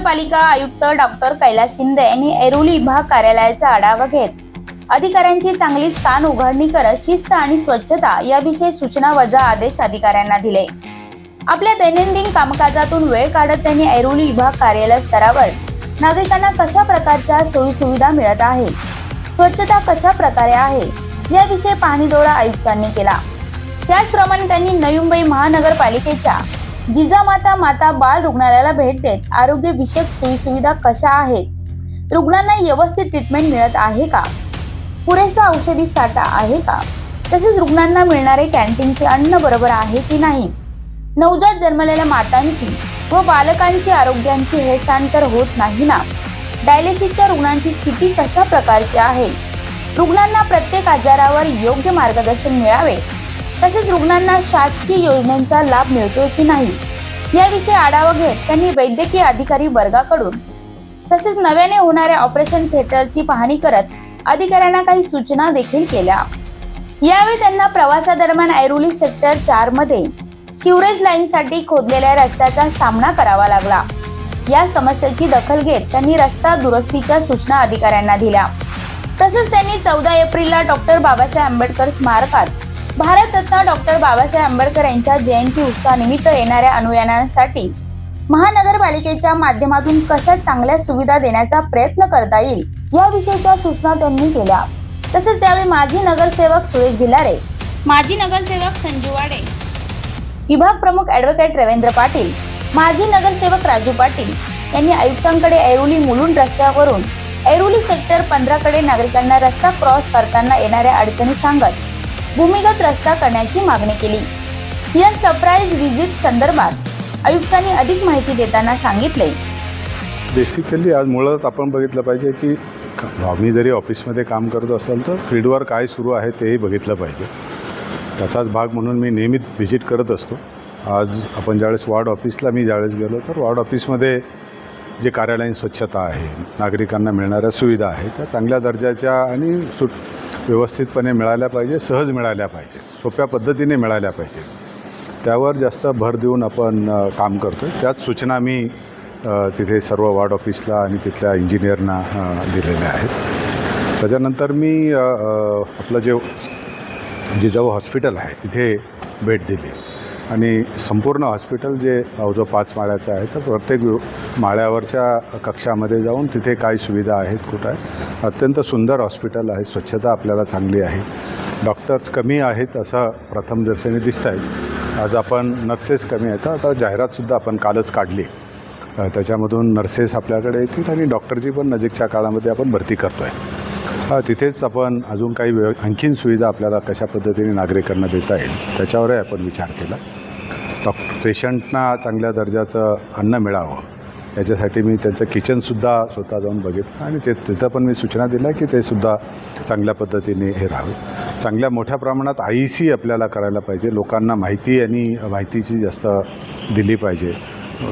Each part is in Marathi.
महानगरपालिका आयुक्त डॉक्टर कैलास शिंदे यांनी ऐरोली विभाग कार्यालयाचा आढावा घेत अधिकाऱ्यांची चांगलीच कान उघडणी करत शिस्त आणि स्वच्छता याविषयी सूचना वजा आदेश अधिकाऱ्यांना दिले. आपल्या दैनंदिन कामकाजातून वेळ काढत त्यांनी ऐरोली विभाग कार्यालय स्तरावर नागरिकांना कशा प्रकारच्या सोयीसुविधा मिळत आहे स्वच्छता कशा प्रकारे आहे याविषयी पाहणी आयुक्तांनी केला. त्याचप्रमाणे त्यांनी नवी मुंबई महानगरपालिकेच्या जिजामाता माता बाल रुग्णालयाला भेट देत आरोग्य विषयक सोयीसुविधा कशा आहेत? रुग्णांना व्यवस्थित ट्रीटमेंट मिळत आहे का? पुरेसा औषधी साठा आहे का? तसेच रुग्णांना मिळणारे कॅन्टीनचे अन्न बरोबर आहे की नाही? नवजात जन्मलेल्या मातांची व बालकांची आरोग्यांची हेळसांड तर होत नाही ना? डायलिसिसच्या रुग्णांची स्थिती कशा प्रकारची आहे? रुग्णांना प्रत्येक आजारावर योग्य मार्गदर्शन मिळावे? तसेच रुग्णांना शासकीय योजनांचा लाभ मिळतोय की नाही याविषयी आढावा घेत त्यांनी वैद्यकीय अधिकारी वर्गाकडून तसेच नव्याने होणाऱ्या ऑपरेशन थिएटरची पाहणी करत अधिकाऱ्यांना काही सूचना देखील केल्या. यावेळी त्यांना प्रवासादरम्यान ऐरोली सेक्टर चारमध्ये शिवरेज लाईनसाठी खोदलेल्या रस्त्याचा सामना करावा लागला. या समस्येची दखल घेत त्यांनी रस्ता दुरुस्तीच्या सूचना अधिकाऱ्यांना दिल्या. तसेच त्यांनी चौदा एप्रिलला डॉक्टर बाबासाहेब आंबेडकर स्मारकात भारतरत्न डॉक्टर बाबासाहेब आंबेडकर यांच्या जयंती उत्सवानिमित्त येणाऱ्या अनुयायांसाठी महानगरपालिकेच्या माध्यमातून कशा चांगल्या सुविधा देण्याचा प्रयत्न करता येईल याविषयीच्या सूचना त्यांनी केल्या. तसेच यावेळी माजी नगरसेवक सुरेश भिलारे माजी नगरसेवक संजू वाडे विभाग प्रमुख ॲडव्होकेट रवींद्र पाटील माजी नगरसेवक राजू पाटील यांनी आयुक्तांकडे ऐरोली मुलुंड रस्त्यावरून ऐरोली सेक्टर पंधराकडे नागरिकांना रस्ता क्रॉस करताना येणाऱ्या अडचणी सांगत भूमिगत रस्ता करण्याची मागणी केली. या सरप्राईज व्हिजिट संदर्भात आयुक्तांनी अधिक माहिती देताना सांगितले. बेसिकली आज मुळात आपण बघितलं पाहिजे की आम्ही जरी ऑफिसमध्ये काम करत असाल तर फील्डवर काय सुरू आहे तेही बघितलं पाहिजे. त्याचाच भाग म्हणून मी नेहमीच व्हिजिट करत असतो. आज आपण ज्यावेळेस वार्ड ऑफिसला मी ज्यावेळेस गेलो तर वार्ड ऑफिसमध्ये जे कार्यालयीन स्वच्छता आहे नागरिकांना मिळणाऱ्या सुविधा आहेत त्या चांगल्या दर्जाच्या आणि सुट व्यवस्थितपणे मिळाल्या पाहिजे सहज मिळाल्या पाहिजेत सोप्या पद्धतीने मिळाल्या पाहिजेत त्यावर जास्त भर देऊन आपण काम करतो आहे त्याच सूचना मी तिथे सर्व वार्ड ऑफिसला आणि तिथल्या इंजिनियरना दिलेल्या आहेत. त्याच्यानंतर मी आपलं जे जिजाऊ हॉस्पिटल आहे तिथे भेट दिली. आणि संपूर्ण हॉस्पिटल जे जो पाच माळ्याचं आहे तर प्रत्येक माळ्यावरच्या कक्षामध्ये जाऊन तिथे काय सुविधा आहेत कुठं आहे अत्यंत सुंदर हॉस्पिटल आहे स्वच्छता आपल्याला चांगली आहे. डॉक्टर्स कमी आहेत असं प्रथमदर्शनी दिसत आहे. आज आपण नर्सेस कमी आहेत आता जाहिरातसुद्धा आपण कालच काढली. त्याच्यामधून नर्सेस आपल्याकडे येतील आणि डॉक्टरची पण नजीकच्या काळामध्ये आपण भरती करतो आहे तिथेच आपण अजून काही आणखीन सुविधा आपल्याला कशा पद्धतीने नागरिकांना देता येईल त्याच्यावरही आपण विचार केला. डॉक्टर पेशंटना चांगल्या दर्जाचं अन्न मिळावं. याच्यासाठी मी त्यांचं किचनसुद्धा स्वतः जाऊन बघितलं आणि ते तिथं पण मी सूचना दिल्या की ते सुद्धा चांगल्या पद्धतीने हे राहावे. चांगल्या मोठ्या प्रमाणात आय सी आपल्याला करायला पाहिजे. लोकांना माहिती आणि माहितीची जास्त दिली पाहिजे.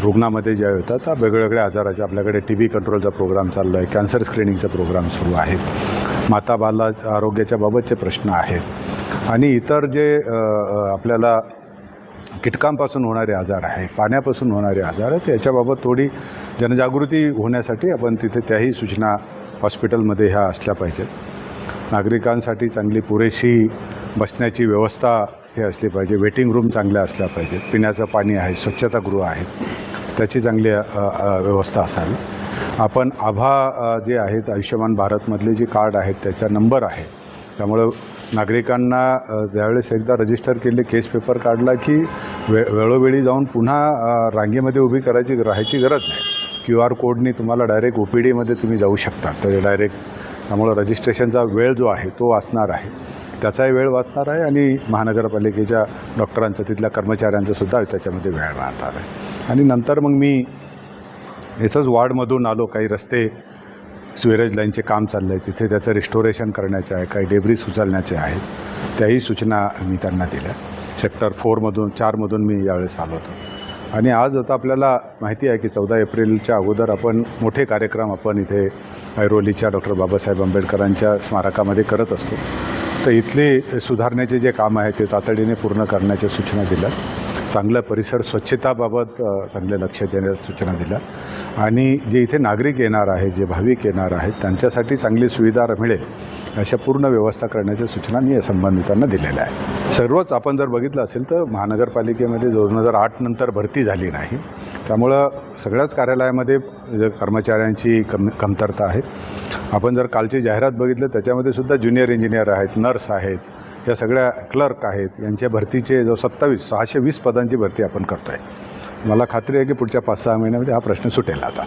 रुग्णामध्ये ज्या होतात त्या वेगवेगळ्या आजाराचे आपल्याकडे टी बी कंट्रोलचा प्रोग्राम चालला आहे कॅन्सर स्क्रीनिंगचा प्रोग्राम सुरू आहे. माता बाला आरोग्याच्या बाबतचे प्रश्न आहेत. आणि इतर जे आपल्याला कीटकांपासून होणारे आजार आहे पाण्यापासून होणारे आजार आहेत याच्याबाबत थोडी जनजागृती होण्यासाठी आपण तिथे त्याही सूचना हॉस्पिटलमध्ये ह्या असल्या पाहिजेत. नागरिकांसाठी चांगली पुरेशी बसण्याची व्यवस्था हे असली पाहिजे वेटिंग रूम चांगल्या असल्या पाहिजेत पिण्याचं पाणी आहे स्वच्छतागृह आहेत त्याची चांगली व्यवस्था असावी. आपण आभा जे आहेत आयुष्यमान भारतमधले जे कार्ड आहेत त्याचा नंबर आहे. त्यामुळं नागरिकांना ज्यावेळेस एकदा रजिस्टर केले केस पेपर काढला की वे वेळोवेळी जाऊन पुन्हा रांगेमध्ये उभी करायची राहायची गरज नाही. क्यू आर कोडनी तुम्हाला डायरेक्ट ओ पी डीमध्ये तुम्ही जाऊ शकता. तर डायरेक्ट त्यामुळं रजिस्ट्रेशनचा वेळ जो आहे तो वाचणार आहे. त्याचाही वेळ वाचणार आहे आणि महानगरपालिकेच्या डॉक्टरांचं तिथल्या कर्मचाऱ्यांचंसुद्धा त्याच्यामध्ये वेळ वाढणार आहे. आणि नंतर मग मी याचंच वार्डमधून आलो काही रस्ते स्वेरेज लाईनचे काम चाललं आहे तिथे त्याचं रिस्टोरेशन करण्याचे आहे काही डेब्रीज उचलण्याचे आहेत त्याही सूचना मी त्यांना दिल्या. सेक्टर फोरमधून चारमधून मी यावेळेस आलो होतो. आणि आज आता आपल्याला माहिती आहे की चौदा एप्रिलच्या अगोदर आपण मोठे कार्यक्रम आपण इथे ऐरोलीच्या डॉक्टर बाबासाहेब आंबेडकरांच्या स्मारकामध्ये करत असतो. तर इथले सुधारण्याचे जे काम आहे ते तातडीने पूर्ण करण्याच्या सूचना दिल्या. चांगलं परिसर स्वच्छताबाबत चांगले लक्ष देण्याच्या सूचना दिल्या. आणि जे इथे नागरिक येणार आहे जे भाविक येणार आहेत त्यांच्यासाठी चांगली सुविधा मिळेल अशा पूर्ण व्यवस्था करण्याच्या सूचना मी या संबंधितांना दिलेल्या आहेत. सर्वच आपण जर बघितलं असेल तर महानगरपालिकेमध्ये दोन हजार आठ नंतर भरती झाली नाही. त्यामुळं सगळ्याच कार्यालयामध्ये कर्मचाऱ्यांची कम कमतरता आहे. आपण जर कालची जाहिरात बघितलं त्याच्यामध्ये सुद्धा ज्युनियर इंजिनियर आहेत नर्स आहेत या सगळ्या क्लर्क आहेत यांच्या भरतीचे जो सत्तावीस सहाशे वीस पदांची भरती आपण करतो आहे मला खात्री आहे की पुढच्या पाच सहा महिन्यामध्ये हा प्रश्न सुटेल आता.